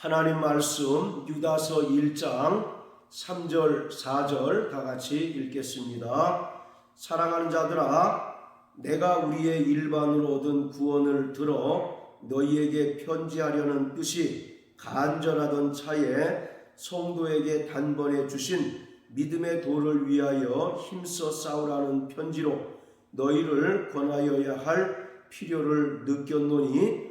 하나님 말씀 유다서 1장 3절 4절 다 같이 읽겠습니다. 사랑하는 자들아 내가 우리의 일반으로 얻은 구원을 들어 너희에게 편지하려는 뜻이 간절하던 차에 성도에게 단번에 주신 믿음의 도를 위하여 힘써 싸우라는 편지로 너희를 권하여야 할 필요를 느꼈노니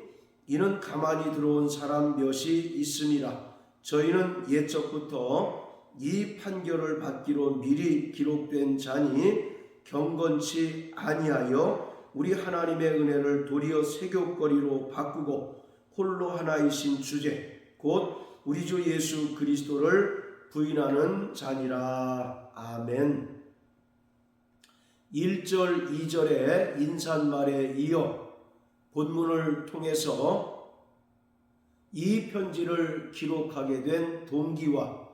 이는 가만히 들어온 사람 몇이 있음이라 저희는 옛적부터 이 판결을 받기로 미리 기록된 자니 경건치 아니하여 우리 하나님의 은혜를 도리어 세교거리로 바꾸고 홀로 하나이신 주제 곧 우리 주 예수 그리스도를 부인하는 자니라. 아멘. 1절 2절의 인사말에 이어 본문을 통해서 이 편지를 기록하게 된 동기와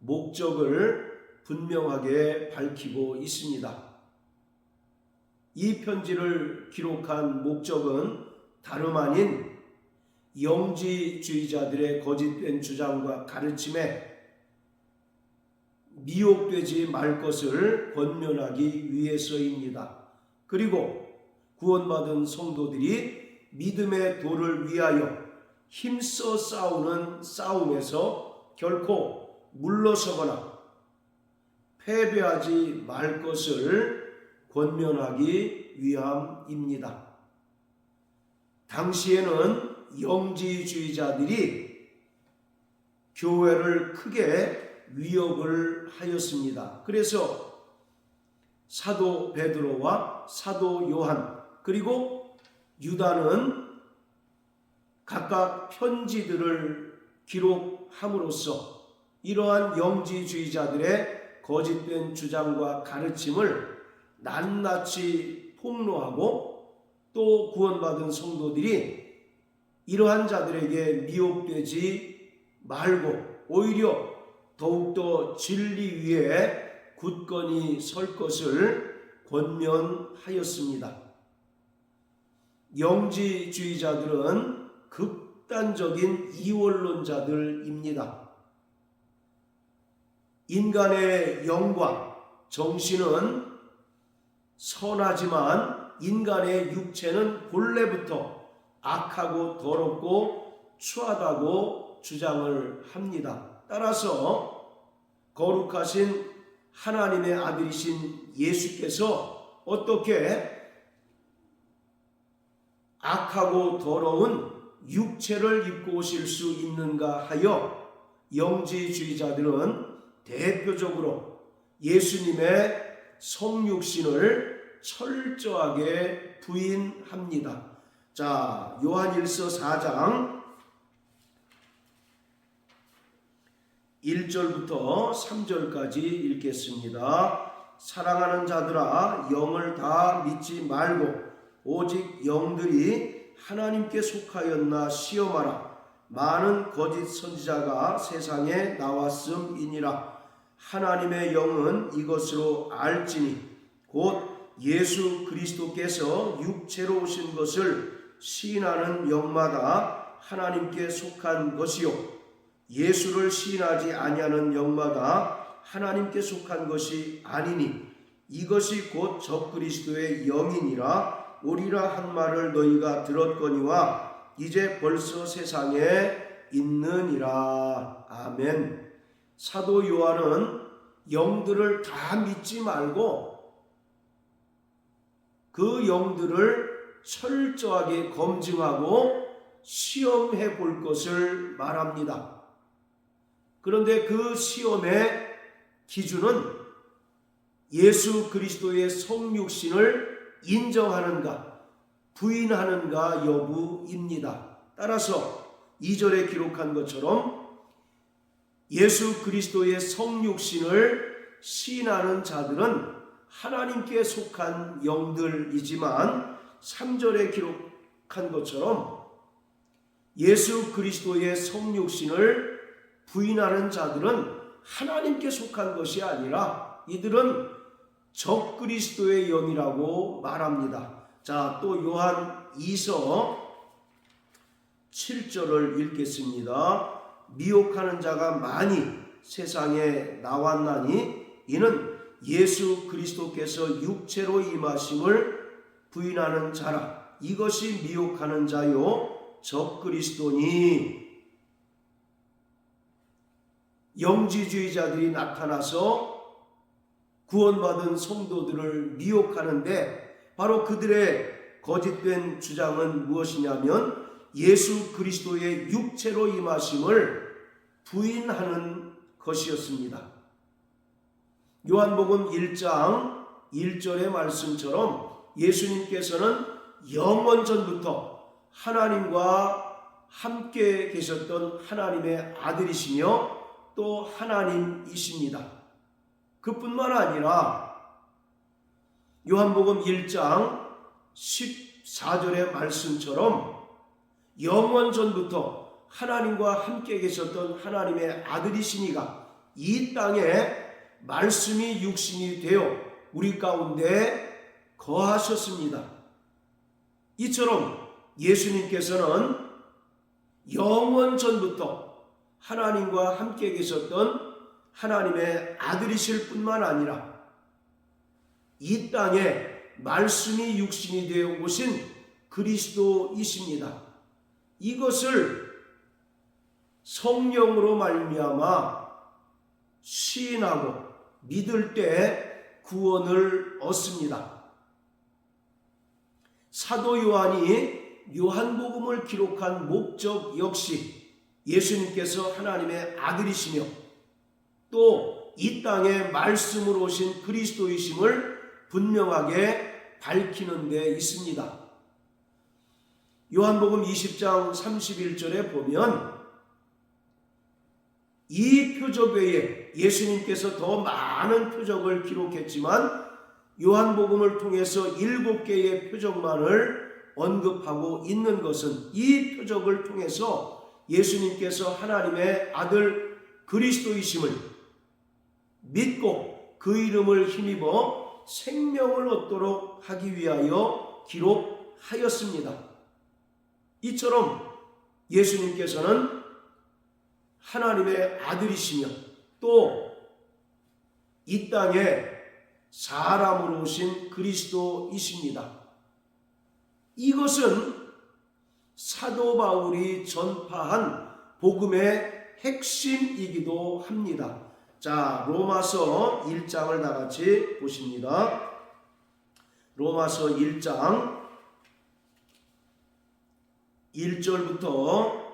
목적을 분명하게 밝히고 있습니다. 이 편지를 기록한 목적은 다름 아닌 영지주의자들의 거짓된 주장과 가르침에 미혹되지 말 것을 권면하기 위해서입니다. 그리고 구원받은 성도들이 믿음의 도를 위하여 힘써 싸우는 싸움에서 결코 물러서거나 패배하지 말 것을 권면하기 위함입니다. 당시에는 영지주의자들이 교회를 크게 위협을 하였습니다. 그래서 사도 베드로와 사도 요한 그리고 유다는 각각 편지들을 기록함으로써 이러한 영지주의자들의 거짓된 주장과 가르침을 낱낱이 폭로하고 또 구원받은 성도들이 이러한 자들에게 미혹되지 말고 오히려 더욱더 진리 위에 굳건히 설 것을 권면하였습니다. 영지주의자들은 극단적인 이원론자들입니다. 인간의 영과 정신은 선하지만 인간의 육체는 본래부터 악하고 더럽고 추하다고 주장을 합니다. 따라서 거룩하신 하나님의 아들이신 예수께서 어떻게 악하고 더러운 육체를 입고 오실 수 있는가 하여 영지주의자들은 대표적으로 예수님의 성육신을 철저하게 부인합니다. 자, 요한일서 4장 1절부터 3절까지 읽겠습니다. 사랑하는 자들아 영을 다 믿지 말고 오직 영들이 하나님께 속하였나 시험하라. 많은 거짓 선지자가 세상에 나왔음이니라. 하나님의 영은 이것으로 알지니 곧 예수 그리스도께서 육체로 오신 것을 시인하는 영마다 하나님께 속한 것이요 예수를 시인하지 아니하는 영마다 하나님께 속한 것이 아니니 이것이 곧 적그리스도의 영이니라 오리라 한 말을 너희가 들었거니와 이제 벌써 세상에 있느니라 아멘 사도 요한은 영들을 다 믿지 말고 그 영들을 철저하게 검증하고 시험해 볼 것을 말합니다. 그런데 그 시험의 기준은 예수 그리스도의 성육신을 인정하는가, 부인하는가 여부입니다. 따라서 2절에 기록한 것처럼 예수 그리스도의 성육신을 시인하는 자들은 하나님께 속한 영들이지만 3절에 기록한 것처럼 예수 그리스도의 성육신을 부인하는 자들은 하나님께 속한 것이 아니라 이들은 적 그리스도의 영이라고 말합니다. 자, 또 요한 2서 7절을 읽겠습니다. 미혹하는 자가 많이 세상에 나왔나니 이는 예수 그리스도께서 육체로 임하심을 부인하는 자라 이것이 미혹하는 자요 적 그리스도니 영지주의자들이 나타나서 구원받은 성도들을 미혹하는데 바로 그들의 거짓된 주장은 무엇이냐면 예수 그리스도의 육체로 임하심을 부인하는 것이었습니다. 요한복음 1장 1절의 말씀처럼 예수님께서는 영원 전부터 하나님과 함께 계셨던 하나님의 아들이시며 또 하나님이십니다. 그뿐만 아니라 요한복음 1장 14절의 말씀처럼 영원 전부터 하나님과 함께 계셨던 하나님의 아들이시니가 이 땅에 말씀이 육신이 되어 우리 가운데 거하셨습니다. 이처럼 예수님께서는 영원 전부터 하나님과 함께 계셨던 하나님의 아들이실 뿐만 아니라 이 땅에 말씀이 육신이 되어 오신 그리스도이십니다. 이것을 성령으로 말미암아 시인하고 믿을 때 구원을 얻습니다. 사도 요한이 요한복음을 기록한 목적 역시 예수님께서 하나님의 아들이시며 또 이 땅에 말씀으로 오신 그리스도이심을 분명하게 밝히는 데 있습니다. 요한복음 20장 31절에 보면 이 표적 외에 예수님께서 더 많은 표적을 기록했지만 요한복음을 통해서 일곱 개의 표적만을 언급하고 있는 것은 이 표적을 통해서 예수님께서 하나님의 아들 그리스도이심을 믿고 그 이름을 힘입어 생명을 얻도록 하기 위하여 기록하였습니다. 이처럼 예수님께서는 하나님의 아들이시며 또 이 땅에 사람으로 오신 그리스도이십니다. 이것은 사도 바울이 전파한 복음의 핵심이기도 합니다. 자, 로마서 1장을 다 같이 보십니다. 로마서 1장 1절부터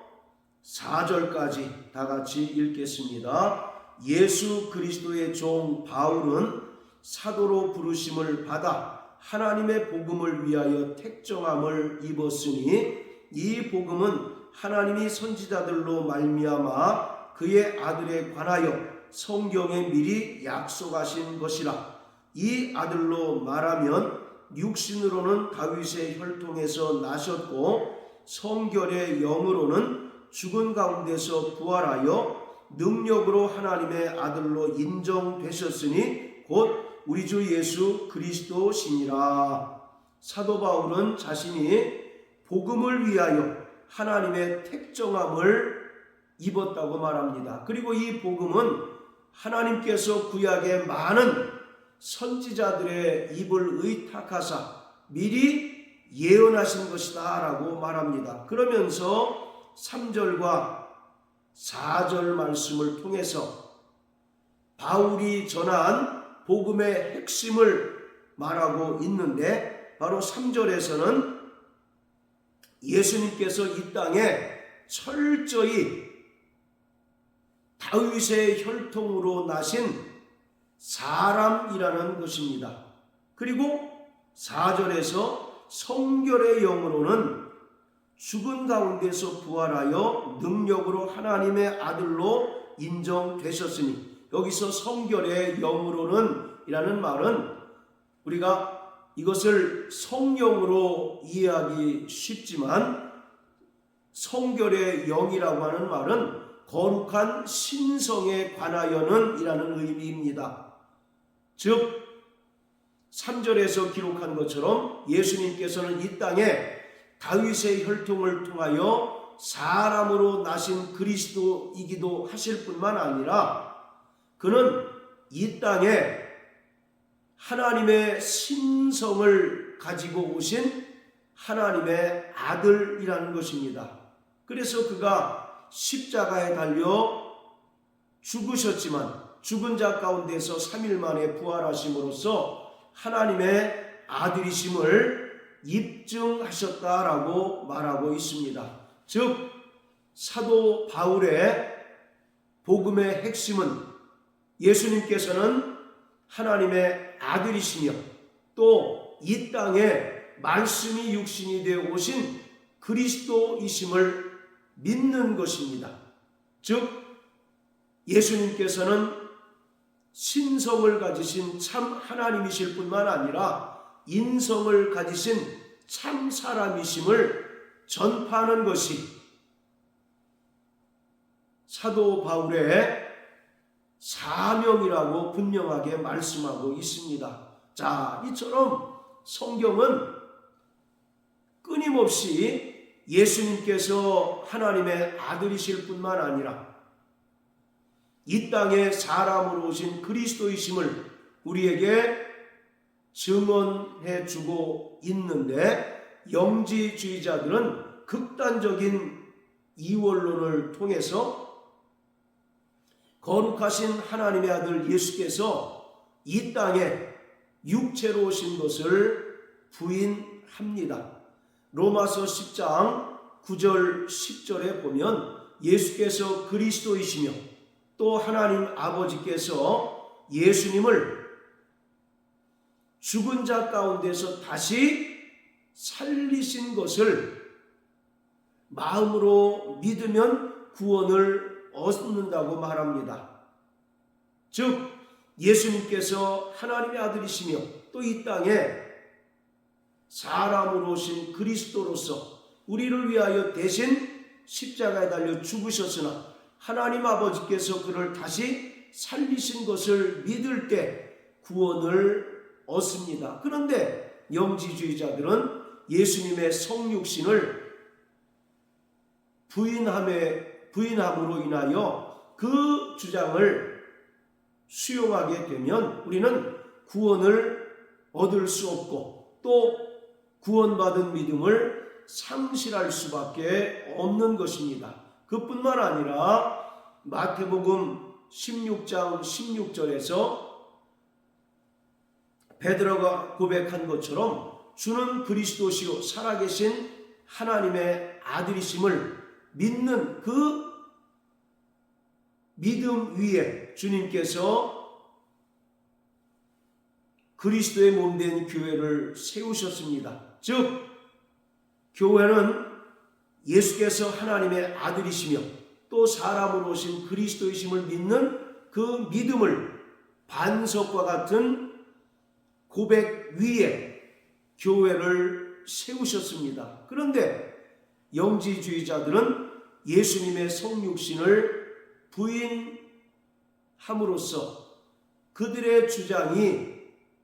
4절까지 다 같이 읽겠습니다. 예수 그리스도의 종 바울은 사도로 부르심을 받아 하나님의 복음을 위하여 택정함을 입었으니 이 복음은 하나님이 선지자들로 말미암아 그의 아들에 관하여 성경에 미리 약속하신 것이라 이 아들로 말하면 육신으로는 다윗의 혈통에서 나셨고 성결의 영으로는 죽은 가운데서 부활하여 능력으로 하나님의 아들로 인정되셨으니 곧 우리 주 예수 그리스도시니라. 사도 바울은 자신이 복음을 위하여 하나님의 택정함을 입었다고 말합니다. 그리고 이 복음은 하나님께서 구약의 많은 선지자들의 입을 의탁하사 미리 예언하신 것이다 라고 말합니다. 그러면서 3절과 4절 말씀을 통해서 바울이 전한 복음의 핵심을 말하고 있는데 바로 3절에서는 예수님께서 이 땅에 철저히 다윗의 혈통으로 나신 사람이라는 것입니다. 그리고 4절에서 성결의 영으로는 죽은 가운데서 부활하여 능력으로 하나님의 아들로 인정되셨으니 여기서 성결의 영으로는 이라는 말은 우리가 이것을 성령으로 이해하기 쉽지만 성결의 영이라고 하는 말은 거룩한 신성에 관하여는 이라는 의미입니다. 즉 3절에서 기록한 것처럼 예수님께서는 이 땅에 다윗의 혈통을 통하여 사람으로 나신 그리스도이기도 하실 뿐만 아니라 그는 이 땅에 하나님의 신성을 가지고 오신 하나님의 아들이라는 것입니다. 그래서 그가 십자가에 달려 죽으셨지만 죽은 자 가운데서 3일 만에 부활하심으로써 하나님의 아들이심을 입증하셨다라고 말하고 있습니다. 즉 사도 바울의 복음의 핵심은 예수님께서는 하나님의 아들이시며 또 이 땅에 말씀이 육신이 되어 오신 그리스도이심을 믿는 것입니다. 즉 예수님께서는 신성을 가지신 참 하나님이실 뿐만 아니라 인성을 가지신 참 사람이심을 전파하는 것이 사도 바울의 사명이라고 분명하게 말씀하고 있습니다. 자, 이처럼 성경은 끊임없이 예수님께서 하나님의 아들이실 뿐만 아니라 이 땅에 사람으로 오신 그리스도이심을 우리에게 증언해 주고 있는데 영지주의자들은 극단적인 이원론을 통해서 거룩하신 하나님의 아들 예수께서 이 땅에 육체로 오신 것을 부인합니다. 로마서 10장 9절 10절에 보면 예수께서 그리스도이시며 또 하나님 아버지께서 예수님을 죽은 자 가운데서 다시 살리신 것을 마음으로 믿으면 구원을 얻는다고 말합니다. 즉 예수님께서 하나님의 아들이시며 또 이 땅에 사람으로 오신 그리스도로서 우리를 위하여 대신 십자가에 달려 죽으셨으나 하나님 아버지께서 그를 다시 살리신 것을 믿을 때 구원을 얻습니다. 그런데 영지주의자들은 예수님의 성육신을 부인함에 부인함으로 인하여 그 주장을 수용하게 되면 우리는 구원을 얻을 수 없고 또 구원받은 믿음을 상실할 수밖에 없는 것입니다. 그뿐만 아니라 마태복음 16장 16절에서 베드로가 고백한 것처럼 주는 그리스도시요 살아계신 하나님의 아들이심을 믿는 그 믿음 위에 주님께서 그리스도의 몸 된 교회를 세우셨습니다. 즉 교회는 예수께서 하나님의 아들이시며 또 사람으로 오신 그리스도이심을 믿는 그 믿음을 반석과 같은 고백 위에 교회를 세우셨습니다. 그런데 영지주의자들은 예수님의 성육신을 부인함으로써 그들의 주장이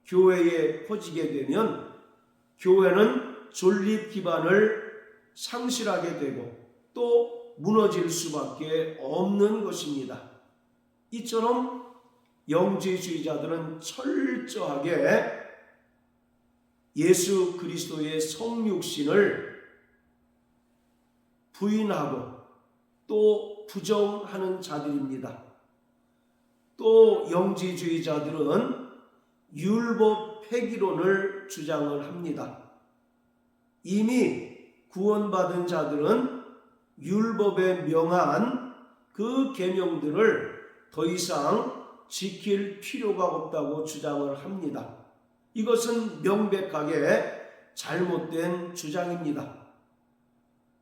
교회에 퍼지게 되면 교회는 존립 기반을 상실하게 되고 또 무너질 수밖에 없는 것입니다. 이처럼 영지주의자들은 철저하게 예수 그리스도의 성육신을 부인하고 또 부정하는 자들입니다. 또 영지주의자들은 율법 폐기론을 주장을 합니다. 이미 구원받은 자들은 율법에 명한 그 계명들을 더 이상 지킬 필요가 없다고 주장을 합니다. 이것은 명백하게 잘못된 주장입니다.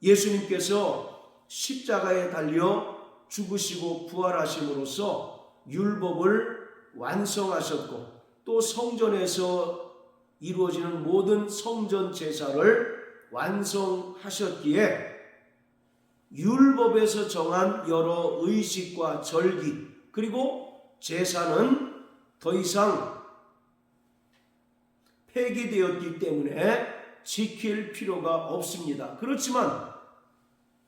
예수님께서 십자가에 달려 죽으시고 부활하심으로써 율법을 완성하셨고 또 성전에서 이루어지는 모든 성전 제사를 완성하셨기에 율법에서 정한 여러 의식과 절기 그리고 제사는 더 이상 폐기되었기 때문에 지킬 필요가 없습니다. 그렇지만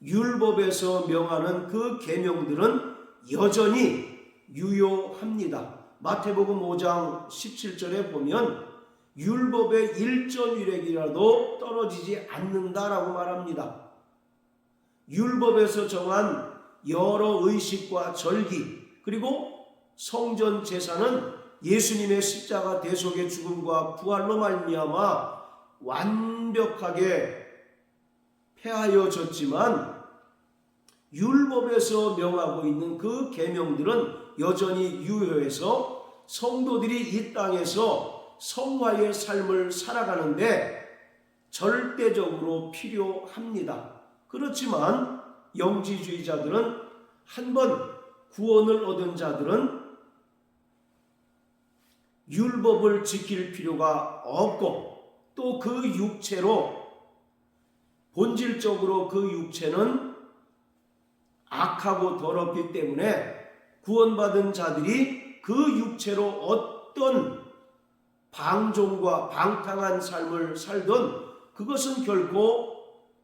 율법에서 명하는 그 계명들은 여전히 유효합니다. 마태복음 5장 17절에 보면 율법의 일점일액이라도 떨어지지 않는다라고 말합니다. 율법에서 정한 여러 의식과 절기 그리고 성전 제사는 예수님의 십자가 대속의 죽음과 부활로 말미암아 완벽하게 폐하여졌지만 율법에서 명하고 있는 그 계명들은 여전히 유효해서 성도들이 이 땅에서 성화의 삶을 살아가는데 절대적으로 필요합니다. 그렇지만 영지주의자들은 한번 구원을 얻은 자들은 율법을 지킬 필요가 없고 또 그 육체로 본질적으로 그 육체는 악하고 더럽기 때문에 구원받은 자들이 그 육체로 어떤 방종과 방탕한 삶을 살던 그것은 결코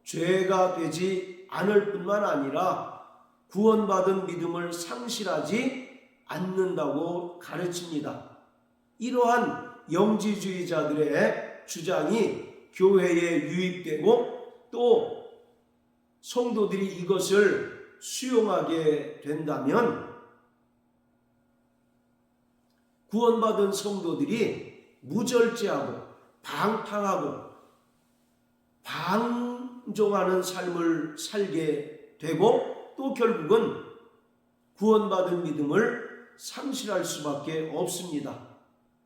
죄가 되지 않을 뿐만 아니라 구원받은 믿음을 상실하지 않는다고 가르칩니다. 이러한 영지주의자들의 주장이 교회에 유입되고 또 성도들이 이것을 수용하게 된다면 구원받은 성도들이 무절제하고 방탕하고 방종하는 삶을 살게 되고 또 결국은 구원받은 믿음을 상실할 수밖에 없습니다.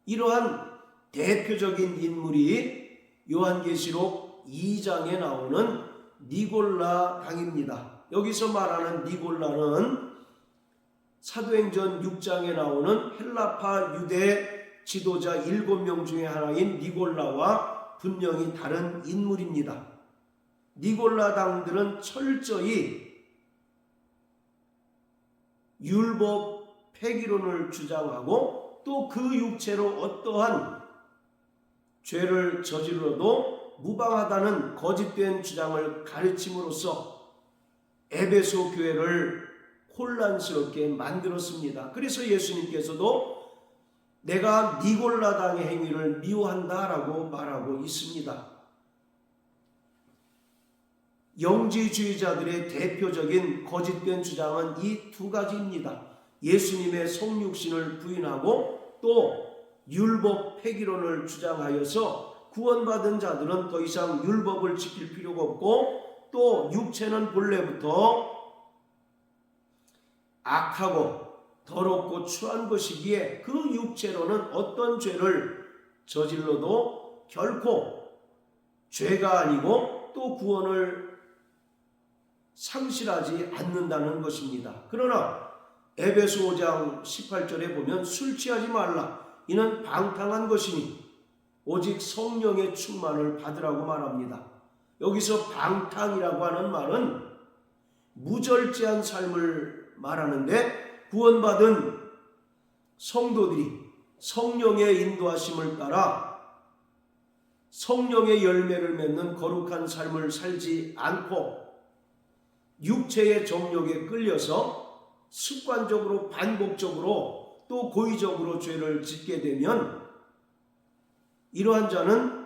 이러한 대표적인 인물이 요한계시록 2장에 나오는 니골라 당입니다. 여기서 말하는 니골라는 사도행전 6장에 나오는 헬라파 유대 지도자 7명 중에 하나인 니골라와 분명히 다른 인물입니다. 니골라 당들은 철저히 율법 폐기론을 주장하고 또 그 육체로 어떠한 죄를 저질러도 무방하다는 거짓된 주장을 가르침으로써 에베소 교회를 혼란스럽게 만들었습니다. 그래서 예수님께서도 내가 니골라당의 행위를 미워한다라고 말하고 있습니다. 영지주의자들의 대표적인 거짓된 주장은 이 두 가지입니다. 예수님의 성육신을 부인하고 또 율법 폐기론을 주장하여서 구원받은 자들은 더 이상 율법을 지킬 필요가 없고 또 육체는 본래부터 악하고 더럽고 추한 것이기에 그 육체로는 어떤 죄를 저질러도 결코 죄가 아니고 또 구원을 상실하지 않는다는 것입니다. 그러나 에베소 5장 18절에 보면 술 취하지 말라. 이는 방탕한 것이니 오직 성령의 충만을 받으라고 말합니다. 여기서 방탕이라고 하는 말은 무절제한 삶을 말하는데 구원받은 성도들이 성령의 인도하심을 따라 성령의 열매를 맺는 거룩한 삶을 살지 않고 육체의 정욕에 끌려서 습관적으로 반복적으로 또 고의적으로 죄를 짓게 되면 이러한 자는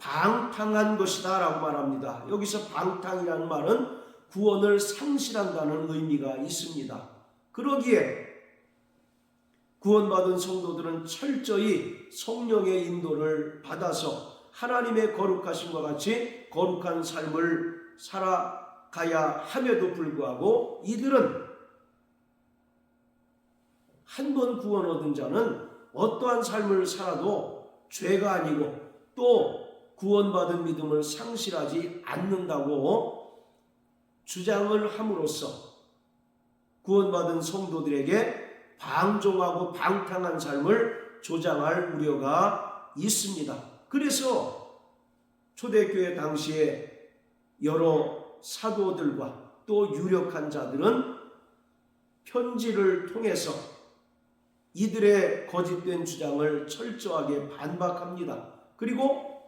방탕한 것이다 라고 말합니다. 여기서 방탕이라는 말은 구원을 상실한다는 의미가 있습니다. 그러기에 구원받은 성도들은 철저히 성령의 인도를 받아서 하나님의 거룩하심과 같이 거룩한 삶을 살아가야 함에도 불구하고 이들은 한 번 구원 얻은 자는 어떠한 삶을 살아도 죄가 아니고 또 구원받은 믿음을 상실하지 않는다고 주장을 함으로써 구원받은 성도들에게 방종하고 방탕한 삶을 조장할 우려가 있습니다. 그래서 초대교회 당시에 여러 사도들과 또 유력한 자들은 편지를 통해서 이들의 거짓된 주장을 철저하게 반박합니다. 그리고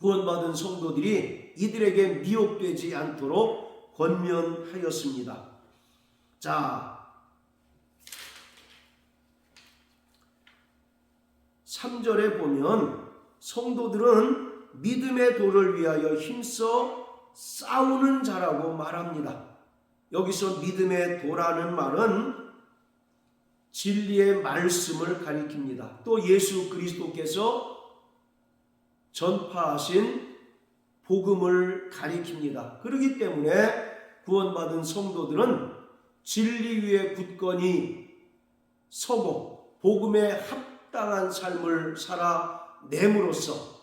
구원받은 성도들이 이들에게 미혹되지 않도록 권면하였습니다. 자, 3절에 보면 성도들은 믿음의 도를 위하여 힘써 싸우는 자라고 말합니다. 여기서 믿음의 도라는 말은 진리의 말씀을 가리킵니다. 또 예수 그리스도께서 전파하신 복음을 가리킵니다. 그렇기 때문에 구원받은 성도들은 진리 위에 굳건히 서고 복음에 합당한 삶을 살아냄으로써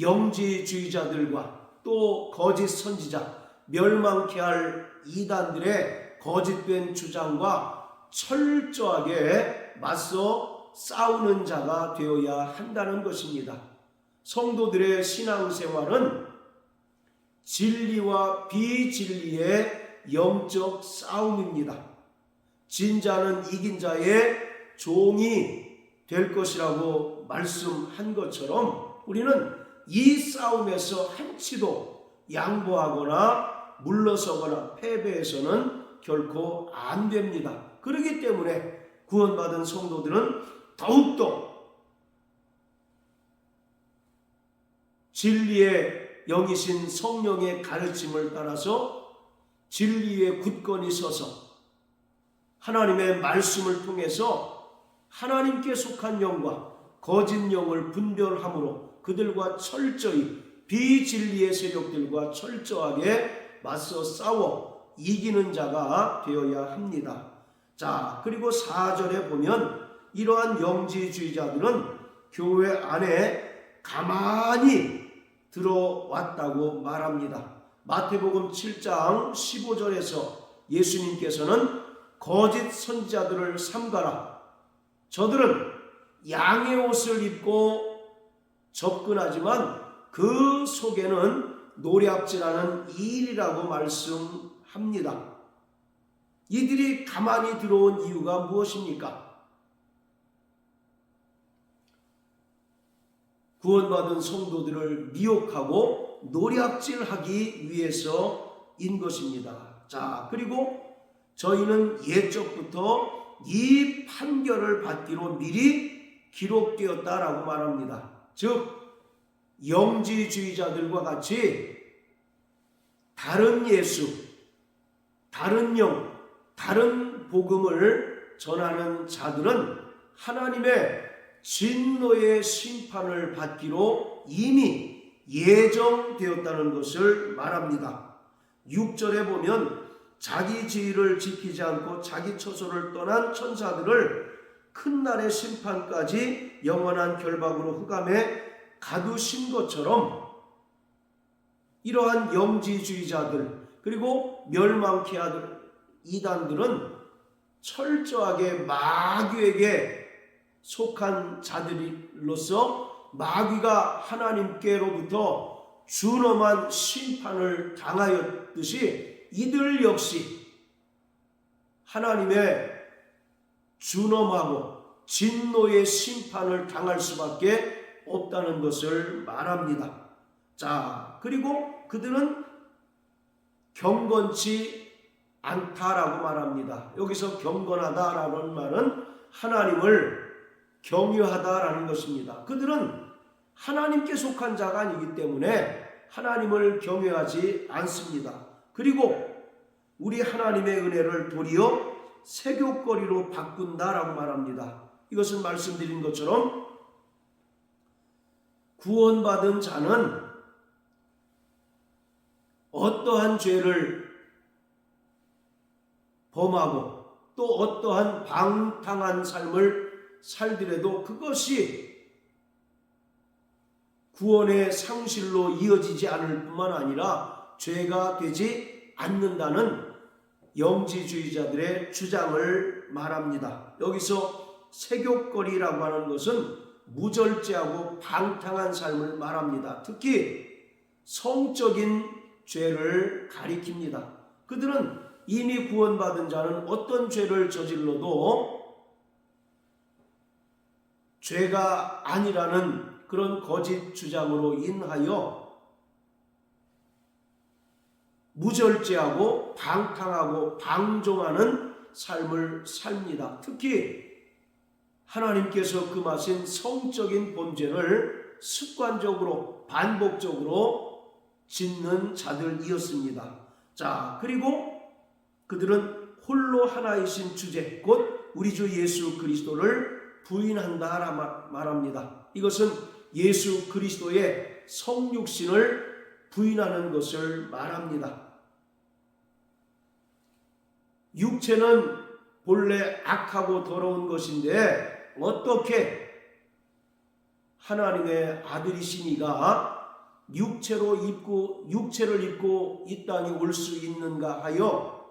영지주의자들과 또 거짓 선지자, 멸망케 할 이단들의 거짓된 주장과 철저하게 맞서 싸우는 자가 되어야 한다는 것입니다. 성도들의 신앙생활은 진리와 비진리의 영적 싸움입니다. 진자는 이긴 자의 종이 될 것이라고 말씀한 것처럼 우리는 이 싸움에서 한치도 양보하거나 물러서거나 패배해서는 결코 안 됩니다. 그렇기 때문에 구원받은 성도들은 더욱더 진리의 영이신 성령의 가르침을 따라서 진리에 굳건히 서서 하나님의 말씀을 통해서 하나님께 속한 영과 거짓 영을 분별함으로 그들과 철저히 비진리의 세력들과 철저하게 맞서 싸워 이기는 자가 되어야 합니다. 자, 그리고 4절에 보면 이러한 영지주의자들은 교회 안에 가만히 들어왔다고 말합니다. 마태복음 7장 15절에서 예수님께서는 거짓 선지자들을 삼가라. 저들은 양의 옷을 입고 접근하지만 그 속에는 노략질하는 일이라고 말씀합니다. 이들이 가만히 들어온 이유가 무엇입니까? 구원받은 성도들을 미혹하고 노략질하기 위해서인 것입니다. 자, 그리고 저희는 예적부터 이 판결을 받기로 미리 기록되었다라고 말합니다. 즉, 영지주의자들과 같이 다른 예수, 다른 영, 다른 복음을 전하는 자들은 하나님의 진노의 심판을 받기로 이미 예정되었다는 것을 말합니다. 6절에 보면 자기 지위를 지키지 않고 자기 처소를 떠난 천사들을 큰 날의 심판까지 영원한 결박으로 흑암에 가두신 것처럼 이러한 영지주의자들 그리고 멸망케 하들 이단들은 철저하게 마귀에게 속한 자들로서 마귀가 하나님께로부터 준엄한 심판을 당하였듯이 이들 역시 하나님의 준엄하고 진노의 심판을 당할 수밖에 없다는 것을 말합니다. 자, 그리고 그들은 경건치 않다라고 말합니다. 여기서 경건하다라는 말은 하나님을 경유하다라는 것입니다. 그들은 하나님께 속한 자가 아니기 때문에 하나님을 경외하지 않습니다. 그리고 우리 하나님의 은혜를 도리어 세교거리로 바꾼다라고 말합니다. 이것은 말씀드린 것처럼 구원받은 자는 어떠한 죄를 범하고 또 어떠한 방탕한 삶을 살더라도 그것이 구원의 상실로 이어지지 않을 뿐만 아니라 죄가 되지 않는다는 영지주의자들의 주장을 말합니다. 여기서 세교거리라고 하는 것은 무절제하고 방탕한 삶을 말합니다. 특히 성적인 죄를 가리킵니다. 그들은 이미 구원받은 자는 어떤 죄를 저질러도 죄가 아니라는 그런 거짓 주장으로 인하여 무절제하고 방탕하고 방종하는 삶을 삽니다. 특히 하나님께서 금하신 성적인 범죄를 습관적으로 반복적으로 짓는 자들이었습니다. 자, 그리고 그들은 홀로 하나이신 주제 곧 우리 주 예수 그리스도를 부인한다라 말합니다. 이것은 예수 그리스도의 성육신을 부인하는 것을 말합니다. 육체는 본래 악하고 더러운 것인데 어떻게 하나님의 아들이시니가 육체로 입고 육체를 입고 이 땅에 올 수 있는가 하여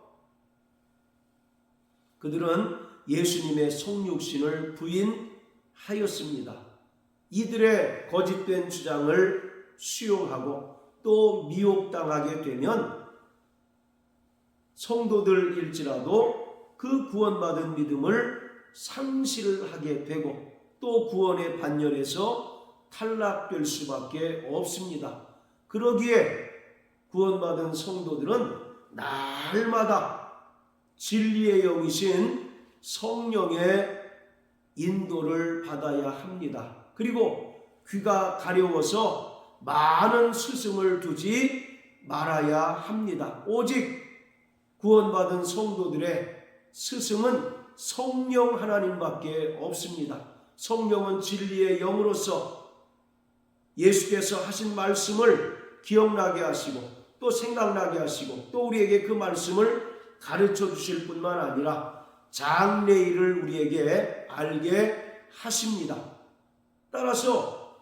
그들은 예수님의 성육신을 부인하였습니다. 이들의 거짓된 주장을 수용하고 또 미혹당하게 되면 성도들일지라도 그 구원받은 믿음을 상실하게 되고 또 구원의 반열에서 탈락될 수밖에 없습니다. 그러기에 구원받은 성도들은 날마다 진리의 영이신 성령의 인도를 받아야 합니다. 그리고 귀가 가려워서 많은 스승을 두지 말아야 합니다. 오직 구원받은 성도들의 스승은 성령 하나님밖에 없습니다. 성령은 진리의 영으로서 예수께서 하신 말씀을 기억나게 하시고 또 생각나게 하시고 또 우리에게 그 말씀을 가르쳐 주실 뿐만 아니라 장래일을 우리에게 알게 하십니다. 따라서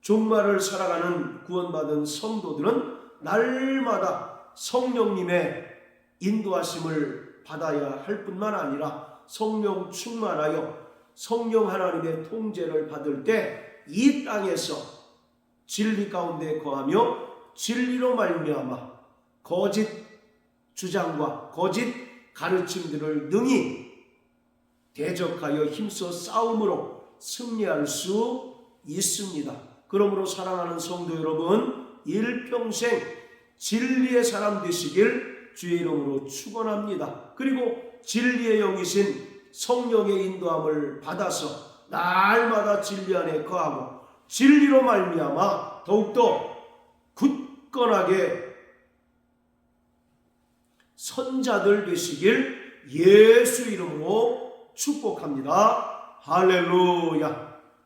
종말을 살아가는 구원받은 성도들은 날마다 성령님의 인도하심을 받아야 할 뿐만 아니라 성령 충만하여 성령 하나님의 통제를 받을 때 이 땅에서 진리 가운데 거하며 진리로 말미암아 거짓 주장과 거짓 가르침들을 능히 대적하여 힘써 싸움으로 승리할 수 있습니다. 그러므로 사랑하는 성도 여러분, 일평생 진리의 사람 되시길 주의 이름으로 축원합니다. 그리고 진리의 영이신 성령의 인도함을 받아서 날마다 진리 안에 거하고 진리로 말미암아 더욱더 굳건하게 선자들 되시길 예수 이름으로 축복합니다. 할렐루야.